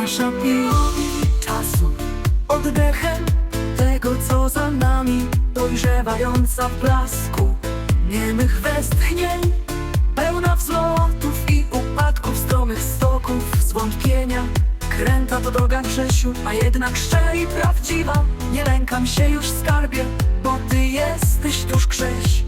Nasza miłość czasu. Oddechem tego co za nami Dojrzewająca w blasku Niemych westchnień Pełna wzlotów i upadków Stromych stoków, zwątpienia Kręta to droga Grzesiu A jednak szczera i prawdziwa. Nie lękam się już skarbie Bo ty jesteś tuż Grześ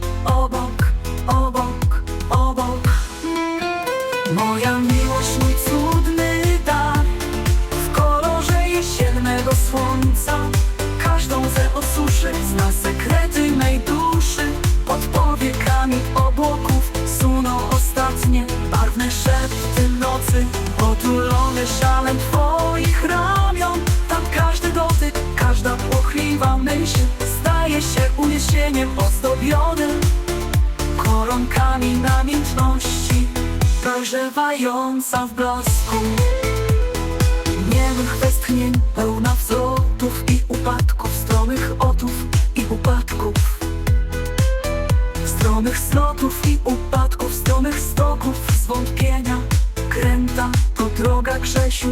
nocy Otulone szalem twoich ramion. Tam każdy dotyk, każda płochliwa myśl. Staje się uniesieniem ozdobionym Koronkami namiętności Dojrzewająca w blasku. Niemych westchnień pełna wzlotów i upadków Stromych otów i upadków. Stromych slotów i upadków Grzesiu.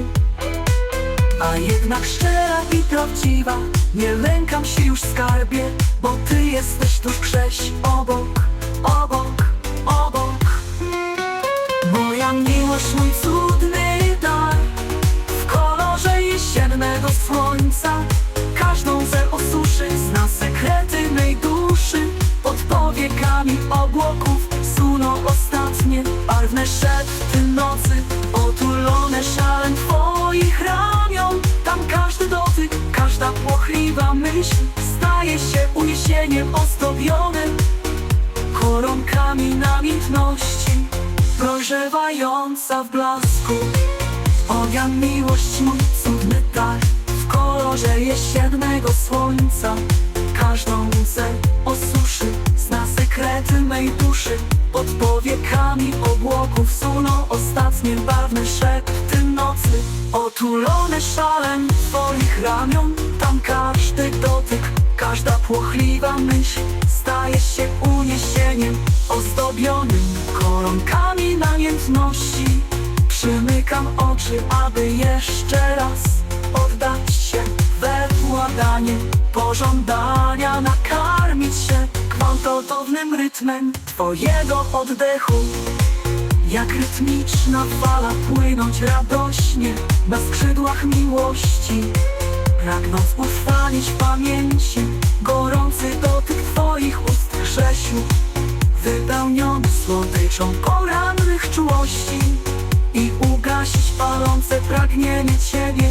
A jednak szczera i prawdziwa Nie lękam się już skarbie Bo ty jesteś tuż Grześ Obok, obok, obok. Moja miłość, mój cudny dar W kolorze jesiennego słońca Każdą ze osuszy Zna sekrety mej duszy. Pod powiekami obłoków Suną ostatnie barwne szepty nocy Otulone Staje się uniesieniem ozdobionym. Koronkami namiętności Prożywająca w blasku. Ogia miłość mój cudny dar W kolorze jesiennego słońca. Każdą łzę osuszy Zna sekrety mej duszy. Pod powiekami obłoków Suną ostatnie barwne szepty nocy. Otulone szalem twoich ramion Każdy dotyk, każda płochliwa myśl Staje się uniesieniem ozdobionym Koronkami namiętności. Przymykam oczy, aby jeszcze raz Oddać się we władanie. Pożądania nakarmić się Gwałtownym rytmem Twojego oddechu. Jak rytmiczna fala płynąć radośnie Na skrzydłach miłości Pragnąc utrwalić w pamięci Gorący dotyk Twoich ust Grzesiu. Wypełniony słodyczą porannych czułości I ugasić palące pragnienie Ciebie